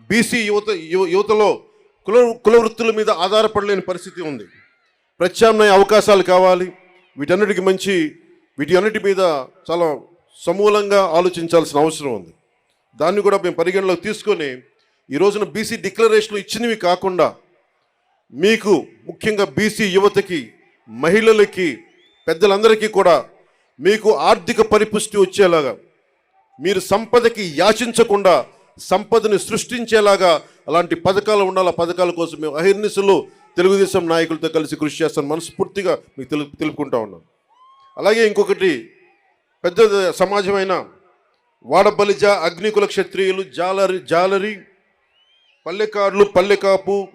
BC యువత యువ- యువతలో కుల కుల వృత్తుల మీద ఆధారపడలేని పరిస్థితి ఉంది. ప్రత్యామ్నాయ అవకాశాలు కావాలి. వీటన్నిటికి మంచి వీటి అన్నిటి మీద చాలా సమూలంగా ఆలోచించాల్సిన అవసరం ఉంది. దాన్ని కూడా మేము పరిగణలోకి తీసుకొని ఈ రోజున బీసీ డిక్లరేషన్లు ఇచ్చినవి కాకుండా మీకు ముఖ్యంగా బీసీ యువతకి మహిళలకి పెద్దలందరికీ కూడా మీకు ఆర్థిక పరిపుష్టి వచ్చేలాగా మీరు సంపదకి యాచించకుండా సంపదని సృష్టించేలాగా అలాంటి పథకాలు ఉండాలి? ఆ పథకాల కోసం మేము అహిర్నిశలు తెలుగుదేశం నాయకులతో కలిసి కృషి చేస్తాను మనస్ఫూర్తిగా మీకు తెలు తెలుపుకుంటా ఉన్నాను అలాగే ఇంకొకటి పెద్ద సమాజమైన వాడబలిజ అగ్నికుల క్షత్రియులు జాలరి జాలరి పల్లెకారులు పల్లెకాపు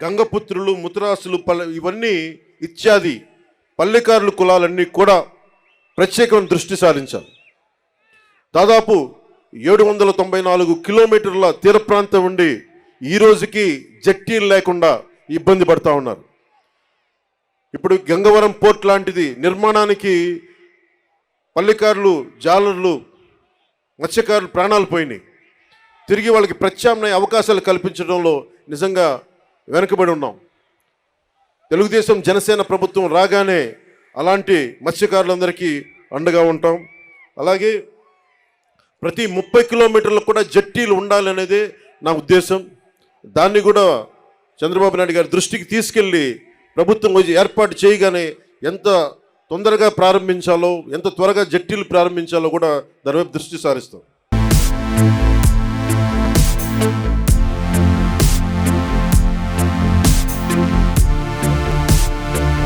గంగపుత్రులు ముతరాసులు పల్లె ఇవన్నీ ఇత్యాది పల్లెకారులు కులాలన్నీ కూడా ప్రత్యేకమైన దృష్టి సారించాలి. దాదాపు ఏడు వందల తొంభై నాలుగు కిలోమీటర్ల తీర ప్రాంతం ఉండి ఈ రోజుకి జట్టీలు లేకుండా ఇబ్బంది పడతా ఉన్నారు. ఇప్పుడు గంగవరం పోర్ట్ లాంటిది నిర్మాణానికి పల్లెకారులు జాలర్లు మత్స్యకారులు ప్రాణాలు పోయినాయి. తిరిగి వాళ్ళకి ప్రత్యామ్నాయ అవకాశాలు కల్పించడంలో నిజంగా వెనుకబడి ఉన్నాం. తెలుగుదేశం జనసేన ప్రభుత్వం రాగానే అలాంటి మత్స్యకారులందరికీ అండగా ఉంటాం. అలాగే ప్రతి ముప్పై కిలోమీటర్లకు కూడా జట్టీలు ఉండాలనేదే నా ఉద్దేశం. దాన్ని కూడా చంద్రబాబు నాయుడు గారి దృష్టికి తీసుకెళ్ళి ప్రభుత్వం వచ్చి ఏర్పాటు చేయగానే ఎంత తొందరగా ప్రారంభించాలో ఎంత త్వరగా జట్టీలు ప్రారంభించాలో కూడా దానివైపు దృష్టి సారిస్తాం.